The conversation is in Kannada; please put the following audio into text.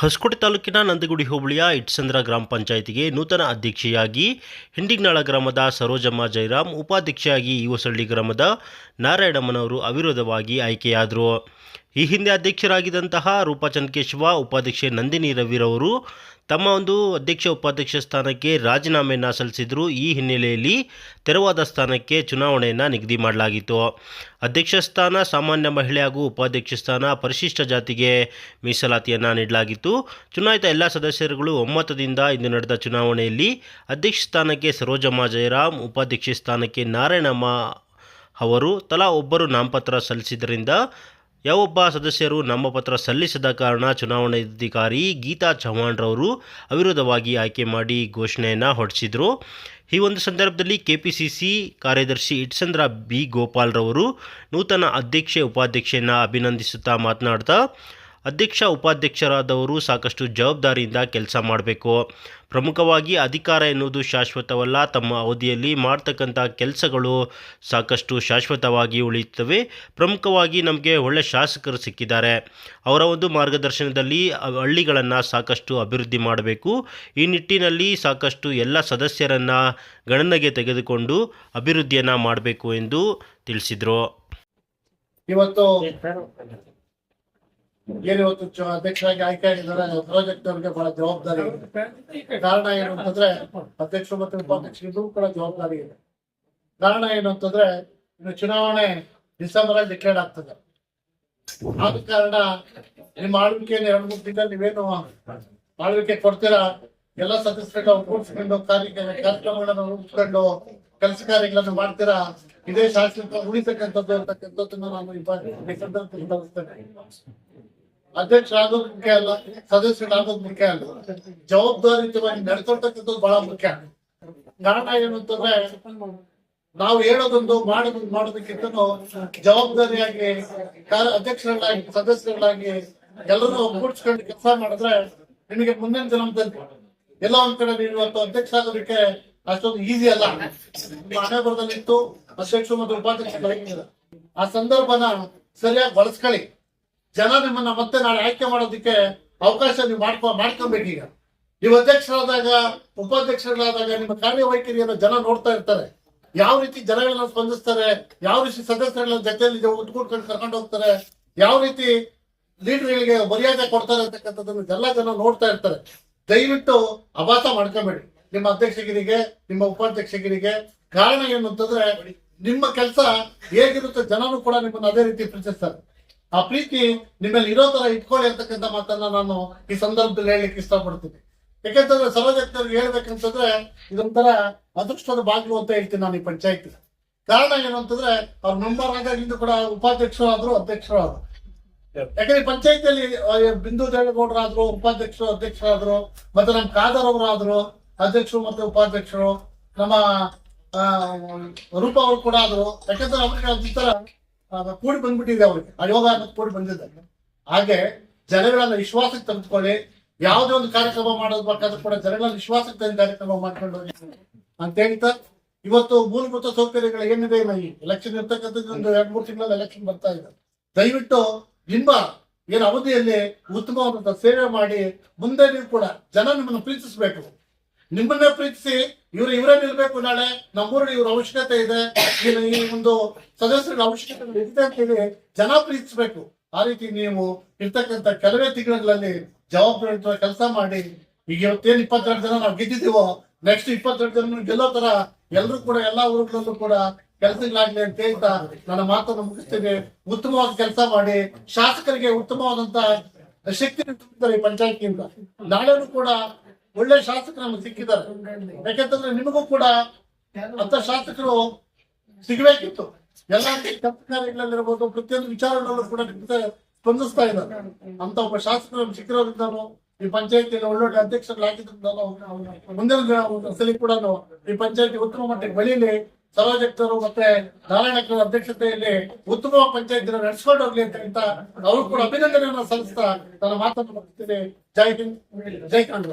ಹೊಸಕೋಟೆ ತಾಲೂಕಿನ ನಂದಗುಡಿ ಹೋಬಳಿಯ ಇಟ್ಸಂದ್ರ ಗ್ರಾಮ ಪಂಚಾಯಿತಿಗೆ ನೂತನ ಅಧ್ಯಕ್ಷೆಯಾಗಿ ಹಿಂಡಿಗ್ನಾಳ ಗ್ರಾಮದ ಸರೋಜಮ್ಮ ಜೈರಾಮ್ ಉಪಾಧ್ಯಕ್ಷೆಯಾಗಿ ಹೊಸಳ್ಳಿ ಗ್ರಾಮದ ನಾರಾಯಣಮ್ಮನವರು ಅವಿರೋಧವಾಗಿ ಆಯ್ಕೆಯಾದರು. ಈ ಹಿಂದೆ ಅಧ್ಯಕ್ಷರಾಗಿದ್ದಂತಹ ರೂಪಾ ಚನ್ಕೇಶವ ಉಪಾಧ್ಯಕ್ಷೆ ನಂದಿನಿ ರವಿರವರು ತಮ್ಮ ಒಂದು ಅಧ್ಯಕ್ಷ ಉಪಾಧ್ಯಕ್ಷ ಸ್ಥಾನಕ್ಕೆ ರಾಜೀನಾಮೆಯನ್ನು ಸಲ್ಲಿಸಿದ್ರು. ಈ ಹಿನ್ನೆಲೆಯಲ್ಲಿ ತೆರವಾದ ಸ್ಥಾನಕ್ಕೆ ಚುನಾವಣೆಯನ್ನು ನಿಗದಿ ಮಾಡಲಾಗಿತ್ತು. ಅಧ್ಯಕ್ಷ ಸ್ಥಾನ, ಸಾಮಾನ್ಯ ಮಹಿಳೆ ಹಾಗೂ ಉಪಾಧ್ಯಕ್ಷ ಸ್ಥಾನ, ಪರಿಶಿಷ್ಟ ಜಾತಿಗೆ ಮೀಸಲಾತಿಯನ್ನು ನೀಡಲಾಗಿತ್ತು. ಚುನಾಯಿತ ಎಲ್ಲ ಸದಸ್ಯರುಗಳು ಒಮ್ಮತದಿಂದ ಇಂದು ನಡೆದ ಚುನಾವಣೆಯಲ್ಲಿ ಅಧ್ಯಕ್ಷ ಸ್ಥಾನಕ್ಕೆ ಸರೋಜಮ್ಮ ಜಯರಾಮ್ ಉಪಾಧ್ಯಕ್ಷ ಸ್ಥಾನಕ್ಕೆ ನಾರಾಯಣಮ್ಮ ಅವರು, ತಲಾ ಒಬ್ಬರು ನಾಮಪತ್ರ ಸಲ್ಲಿಸಿದ್ದರಿಂದ ಯಾವೊಬ್ಬ ಸದಸ್ಯರು ನಾಮಪತ್ರ ಸಲ್ಲಿಸದ ಕಾರಣ ಚುನಾವಣಾಧಿಕಾರಿ ಗೀತಾ ಚವ್ಹಾಣ್ರವರು ಅವಿರೋಧವಾಗಿ ಆಯ್ಕೆ ಮಾಡಿ ಘೋಷಣೆಯನ್ನು ಹೊರಡಿಸಿದರು. ಈ ಒಂದು ಸಂದರ್ಭದಲ್ಲಿ ಕೆಪಿಸಿಸಿ ಕಾರ್ಯದರ್ಶಿ ಇಟ್ಸಂದ್ರ ಬಿ ಗೋಪಾಲ್ರವರು ನೂತನ ಅಧ್ಯಕ್ಷೆ, ಉಪಾಧ್ಯಕ್ಷೆಯನ್ನು ಅಭಿನಂದಿಸುತ್ತಾ ಮಾತನಾಡ್ತಾ ಅಧ್ಯಕ್ಷ, ಉಪಾಧ್ಯಕ್ಷರಾದವರು ಸಾಕಷ್ಟು ಜವಾಬ್ದಾರಿಯಿಂದ ಕೆಲಸ ಮಾಡಬೇಕು. ಪ್ರಮುಖವಾಗಿ ಅಧಿಕಾರ ಎನ್ನುವುದು ಶಾಶ್ವತವಲ್ಲ. ತಮ್ಮ ಅವಧಿಯಲ್ಲಿ ಮಾಡ್ತಕ್ಕಂಥ ಕೆಲಸಗಳು ಸಾಕಷ್ಟು ಶಾಶ್ವತವಾಗಿ ಉಳಿಯುತ್ತವೆ. ಪ್ರಮುಖವಾಗಿ ನಮಗೆ ಒಳ್ಳೆ ಶಾಸಕರು ಸಿಕ್ಕಿದ್ದಾರೆ. ಅವರ ಒಂದು ಮಾರ್ಗದರ್ಶನದಲ್ಲಿ ಹಳ್ಳಿಗಳನ್ನು ಸಾಕಷ್ಟು ಅಭಿವೃದ್ಧಿ ಮಾಡಬೇಕು. ಈ ನಿಟ್ಟಿನಲ್ಲಿ ಸಾಕಷ್ಟು ಎಲ್ಲ ಸದಸ್ಯರನ್ನು ಗಣನೆಗೆ ತೆಗೆದುಕೊಂಡು ಅಭಿವೃದ್ಧಿಯನ್ನು ಮಾಡಬೇಕು ಎಂದು ತಿಳಿಸಿದರು. ಇವತ್ತು ಏನು ಇವತ್ತು ಅಧ್ಯಕ್ಷರಾಗಿ ಆಯ್ಕೆ ಆಗಿದ್ದಾರೆ. ಪ್ರಾಜೆಕ್ಟ್ ಅವ್ರಿಗೆ ಬಹಳ ಜವಾಬ್ದಾರಿ ಇದೆ. ಕಾರಣ ಏನು ಅಂತಂದ್ರೆ ಅಧ್ಯಕ್ಷರು ಮತ್ತು ಉಪಾಧ್ಯಕ್ಷರು ಕೂಡ ಜವಾಬ್ದಾರಿ ಇದೆ. ಕಾರಣ ಏನು ಅಂತಂದ್ರೆ ಇನ್ನು ಚುನಾವಣೆ ಡಿಸೆಂಬರ್ ಅಲ್ಲಿ ಡಿಕ್ಲೇರ್ ಆಗ್ತದೆ. ಆದ ಕಾರಣ ನಿಮ್ಮ ಆಳ್ವಿಕೆಯನ್ನು ಎರಡು ಮೂರು ತಿಂಗಳು ನೀವೇನು ಆಳ್ವಿಕೆ ಕೊಡ್ತೀರಾ? ಎಲ್ಲ ಸದಸ್ಯರನ್ನ ಒಗ್ಗೂಡಿಸ್ಕೊಂಡು ಕಾರ್ಯ ಕಾರ್ಯಕ್ರಮಗಳನ್ನು ರೂಪಿಸ್ಕೊಂಡು ಕೆಲಸ ಕಾರ್ಯಗಳನ್ನು ಮಾಡ್ತೀರಾ? ಇದೇ ಶಾಸಕ ಉಳಿತಕ್ಕಂಥದ್ದು ಅಂತಕ್ಕಂಥದ್ದನ್ನು ನಾನು ಈ ಅಧ್ಯಕ್ಷರಾಗೋದು ಮುಖ್ಯ ಅಲ್ಲ, ಸದಸ್ಯರಾಗೋದು ಮುಖ್ಯ ಅಲ್ಲ. ಜವಾಬ್ದಾರಿಯುತವಾಗಿ ನಡ್ಕೊಳ್ತಕ್ಕಂಥದ್ದು ಬಹಳ ಮುಖ್ಯ. ಕಾರಣ ಏನು ಅಂತಂದ್ರೆ, ನಾವು ಹೇಳೋದೊಂದು, ಮಾಡೋದೊಂದು ಮಾಡೋದಕ್ಕಿಂತ ಜವಾಬ್ದಾರಿಯಾಗಿ ಅಧ್ಯಕ್ಷರಾಗಿ ಸದಸ್ಯರುಗಳಾಗಿ ಎಲ್ಲರೂ ಒಗ್ಗೂಡಿಸ್ಕೊಂಡು ಕೆಲಸ ಮಾಡಿದ್ರೆ ನಿಮಗೆ ಮುಂದಿನ ಜನ್ಮದಲ್ಲಿ ಎಲ್ಲ ಒಂದ್ ಕಡೆ ನೀವು ಅಧ್ಯಕ್ಷ ಆಗೋದಕ್ಕೆ ಅಷ್ಟೊಂದು ಈಸಿ ಅಲ್ಲ. ಹಣೆ ಬರದಲ್ಲಿತ್ತು ಅಧ್ಯಕ್ಷರು ಮತ್ತು ಉಪಾಧ್ಯಕ್ಷರು ಆ ಸಂದರ್ಭನ ಸರಿಯಾಗಿ ಬಳಸ್ಕೊಳ್ಳಿ. ಜನ ನಿಮ್ಮನ್ನ ಮತ್ತೆ ನಾಳೆ ಆಯ್ಕೆ ಮಾಡೋದಕ್ಕೆ ಅವಕಾಶ ನೀವು ಮಾಡ್ಕೊ, ಮಾಡ್ಕೊಬೇಕೀಗ. ನೀವು ಅಧ್ಯಕ್ಷರಾದಾಗ ಉಪಾಧ್ಯಕ್ಷರಾದಾಗ ನಿಮ್ಮ ಕಾರ್ಯವೈಖರಿಯನ್ನು ಜನ ನೋಡ್ತಾ ಇರ್ತಾರೆ. ಯಾವ ರೀತಿ ಜನಗಳನ್ನ ಸ್ಪಂದಿಸ್ತಾರೆ, ಯಾವ ರೀತಿ ಸದಸ್ಯರ ಜೊತೆಯಲ್ಲಿ ಉಟ್ಕೊಂಡು ಕರ್ಕೊಂಡು ಹೋಗ್ತಾರೆ, ಯಾವ ರೀತಿ ಲೀಡರ್ಗಳಿಗೆ ಮರ್ಯಾದೆ ಕೊಡ್ತಾರೆ ಅಂತಕ್ಕಂಥದ್ದನ್ನು ಎಲ್ಲ ಜನ ನೋಡ್ತಾ ಇರ್ತಾರೆ. ದಯವಿಟ್ಟು ಅಭಾಸ ಮಾಡ್ಕೊಬೇಡಿ. ನಿಮ್ಮ ಅಧ್ಯಕ್ಷಗಿರಿಗೆ, ನಿಮ್ಮ ಉಪಾಧ್ಯಕ್ಷಗಿರಿಗೆ ಕಾರಣ ಏನು ಅಂತಂದ್ರೆ ನಿಮ್ಮ ಕೆಲಸ ಹೇಗಿರುತ್ತೆ ಜನನು ಕೂಡ ನಿಮ್ಮನ್ನು ಅದೇ ರೀತಿ ಪ್ರೀತಿಸ್ತಾರೆ. ಆ ಪ್ರೀತಿ ನಿಮ್ಮಲ್ಲಿ ಇರೋ ತರ ಇಟ್ಕೊಳ್ಳಿ ಅಂತಕ್ಕಂಥ ಮಾತನ್ನ ನಾನು ಈ ಸಂದರ್ಭದಲ್ಲಿ ಹೇಳಲಿಕ್ಕೆ ಇಷ್ಟಪಡ್ತೀನಿ. ಯಾಕಂತಂದ್ರೆ ಸಮಾಜಕ್ಕೆ ಹೇಳ್ಬೇಕಂತಂದ್ರೆ ಇದೊಂಥರ ಅದೃಷ್ಟದ ಬಾಗಿಲು ಅಂತ ಹೇಳ್ತೀನಿ ನಾನು ಈ ಪಂಚಾಯತ್ ಕಾರಣ ಏನು ಅಂತಂದ್ರೆ ಅವ್ರ ಮೆಂಬರ್ ಆದಾಗಿಂದ ಕೂಡ ಉಪಾಧ್ಯಕ್ಷರು ಆದ್ರು ಅಧ್ಯಕ್ಷರು ಆದ್ರು. ಯಾಕಂದ್ರೆ ಪಂಚಾಯತಿಯಲ್ಲಿ ಬಿಂದು ದೇವೇಗೌಡರಾದ್ರು, ಉಪಾಧ್ಯಕ್ಷರು, ಅಧ್ಯಕ್ಷರಾದ್ರು, ಮತ್ತೆ ನಮ್ಮ ಖಾದರ್ ಆದ್ರು ಅಧ್ಯಕ್ಷರು ಮತ್ತೆ ಉಪಾಧ್ಯಕ್ಷರು, ನಮ್ಮ ರೂಪ ಅವರು ಕೂಡ ಆದ್ರು. ಯಾಕಂದ್ರೆ ಅವ್ರಿಗೆ ಒಂಥರ ಕೂಡಿ ಬಂದ್ಬಿಟ್ಟಿದೆ ಅವ್ರಿಗೆ ಅಯೋಗ ಯೋಗ ಅನ್ನೋದು ಕೂಡಿ ಬಂದಿದೆ. ಹಾಗೆ ಜನಗಳನ್ನ ವಿಶ್ವಾಸಕ್ಕೆ ತೆಗೆದುಕೊಳ್ಳಿ. ಯಾವುದೇ ಒಂದು ಕಾರ್ಯಕ್ರಮ ಮಾಡೋದು ಬೇಕಾದ್ರೂ ಕೂಡ ಜನಗಳನ್ನ ವಿಶ್ವಾಸಕ್ಕೆ ತಂದು ಕಾರ್ಯಕ್ರಮ ಮಾಡ್ಕೊಂಡು ಅಂತ ಹೇಳ್ತಾ, ಇವತ್ತು ಮೂಲಭೂತ ಸೌಕರ್ಯಗಳು ಏನಿದೆ ಈ ಎಲೆಕ್ಷನ್ ಇರ್ತಕ್ಕಂಥದ್ದು ಒಂದು ಎರಡು ಮೂರು ತಿಂಗಳಲ್ಲಿ ಎಲೆಕ್ಷನ್ ಬರ್ತಾ ಇದೆ. ದಯವಿಟ್ಟು ನಿಮ್ಮ ಏನು ಅವಧಿಯಲ್ಲಿ ಉತ್ತಮವಾದಂತ ಸೇವೆ ಮಾಡಿ, ಮುಂದೆ ನೀವು ಕೂಡ ಜನ ನಿಮ್ಮನ್ನು ಪ್ರೀತಿಸಬೇಕು. ನಿಮ್ಮನ್ನೇ ಪ್ರೀತಿಸಿ ಇವ್ರು ಇವರೇ ನಿಲ್ಬೇಕು ನಾಳೆ, ನಮ್ಮೂರಲ್ಲಿ ಇವ್ರ ಅವಶ್ಯಕತೆ ಇದೆ. ಈ ಒಂದು ಸದಸ್ಯರ ಅವಶ್ಯಕತೆ ಇದೆ ಅಂತ ಹೇಳಿ ಜನ ಪ್ರೀತಿಸ್ಬೇಕು. ಆ ರೀತಿ ನೀವು ಇರ್ತಕ್ಕಂಥ ಕೆಲವೇ ತಿಂಗಳಲ್ಲಿ ಜವಾಬ್ದಾರಿ ಕೆಲಸ ಮಾಡಿ, ಈಗ ಇವತ್ತೇನ್ ಇಪ್ಪತ್ತೆರಡು ಜನ ನಾವು ಗೆದ್ದಿದ್ದೀವೋ ನೆಕ್ಸ್ಟ್ ಇಪ್ಪತ್ತೆರಡು ಜನ ಗೆಲ್ಲೋ ತರ ಎಲ್ಲರೂ ಕೂಡ, ಎಲ್ಲಾ ಊರುಗಳಲ್ಲೂ ಕೂಡ ಕೆಲಸಗಳಾಗ್ಲಿ ಅಂತ ಹೇಳ್ತಾ ನನ್ನ ಮಾತನ್ನು ಮುಗಿಸ್ತೇನೆ. ಉತ್ತಮವಾದ ಕೆಲಸ ಮಾಡಿ, ಶಾಸಕರಿಗೆ ಉತ್ತಮವಾದಂತ ಶಕ್ತಿ ಪಂಚಾಯತಿಯಿಂದ. ನಾಳೆನೂ ಕೂಡ ಒಳ್ಳೆ ಶಾಸಕರು ನಮ್ಗೆ ಸಿಕ್ಕಿದ್ದಾರೆ. ಯಾಕೆಂತಂದ್ರೆ ನಿಮಗೂ ಕೂಡ ಅಂತ ಶಾಸಕರು ಸಿಗಬೇಕಿತ್ತು. ಎಲ್ಲ ಕೆಲಸ ಕಾರ್ಯಗಳಲ್ಲಿರ್ಬೋದು ಪ್ರತಿಯೊಂದು ವಿಚಾರಗಳಲ್ಲೂ ಕೂಡ ಸ್ಪಂದಿಸ್ತಾ ಇದ್ದಾರೆ. ಅಂತ ಒಬ್ಬ ಶಾಸಕರು ನಮ್ಗೆ ಸಿಕ್ಕಿರೋದ್ರಿಂದನೂ ಈ ಪಂಚಾಯತಿಯಲ್ಲಿ ಒಳ್ಳೊಳ್ಳೆ ಅಧ್ಯಕ್ಷರುಗಳಾಗಿದ್ರಿಂದನೂ ಮುಂದಿನ ಸಲ ಕೂಡ ಈ ಪಂಚಾಯತಿ ಉತ್ತಮ ಮಟ್ಟಕ್ಕೆ ಬೆಳೀಲಿ ಸರೋಜಕ್ತರು ಮತ್ತೆ ನಾರಾಯಣಕ್ಕರ ಅಧ್ಯಕ್ಷತೆಯಲ್ಲಿ ಉತ್ತಮ ಪಂಚಾಯತ್ ನಡೆಸ್ಕೊಂಡು ಹೋಗ್ಲಿ ಅಂತ ಹೇಳ್ತಾ ಅವರು ಕೂಡ ಅಭಿನಂದನೆಯನ್ನು ಸಲ್ಲಿಸ್ತಾ ನನ್ನ ಮಾತನ್ನು ಮುಗಿಸ್ತೀನಿ. ಜೈ ಹಿಂದ್. ಜೈ ಕನ್ನಡ